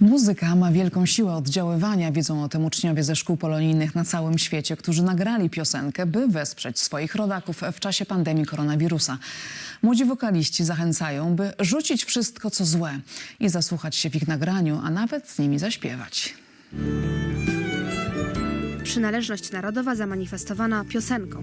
Muzyka ma wielką siłę oddziaływania, wiedzą o tym uczniowie ze szkół polonijnych na całym świecie, którzy nagrali piosenkę, by wesprzeć swoich rodaków w czasie pandemii koronawirusa. Młodzi wokaliści zachęcają, by rzucić wszystko, co złe i zasłuchać się w ich nagraniu, a nawet z nimi zaśpiewać. Przynależność narodowa zamanifestowana piosenką.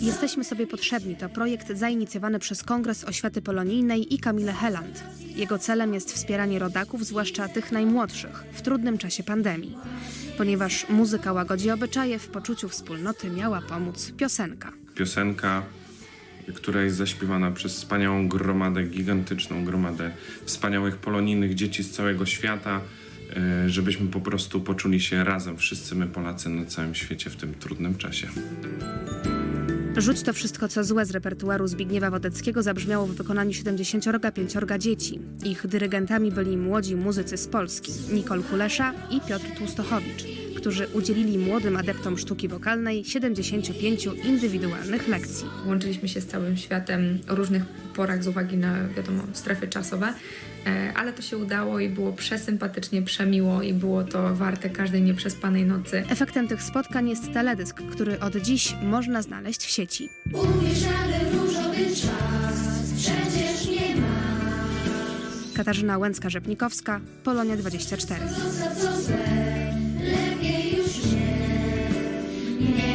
Jesteśmy sobie potrzebni to projekt zainicjowany przez Kongres Oświaty Polonijnej i Kamilę Heland. Jego celem jest wspieranie rodaków, zwłaszcza tych najmłodszych, w trudnym czasie pandemii. Ponieważ muzyka łagodzi obyczaje, w poczuciu wspólnoty miała pomóc piosenka. piosenka, która jest zaśpiewana przez wspaniałą gromadę, gigantyczną gromadę wspaniałych polonijnych dzieci z całego świata, e, żebyśmy po prostu poczuli się razem, wszyscy my Polacy na całym świecie w tym trudnym czasie. Rzuć to wszystko, co złe z repertuaru Zbigniewa Wodeckiego zabrzmiało w wykonaniu 75 dzieci. Ich dyrygentami byli młodzi muzycy z Polski, Nicole Kulesza i Piotr Tłustochowicz, którzy udzielili młodym adeptom sztuki wokalnej 75 indywidualnych lekcji. Łączyliśmy się z całym światem o różnych porach z uwagi na, wiadomo, strefy czasowe, e, ale to się udało i było przesympatycznie, przemiło i było to warte każdej nieprzespanej nocy. Efektem tych spotkań jest teledysk, który od dziś można znaleźć w sieci. Umieszany różowy czas, przecież nie ma Katarzyna Łęcka-Rzepnikowska, Polonia 24. co za co złe, lepiej już nie, nie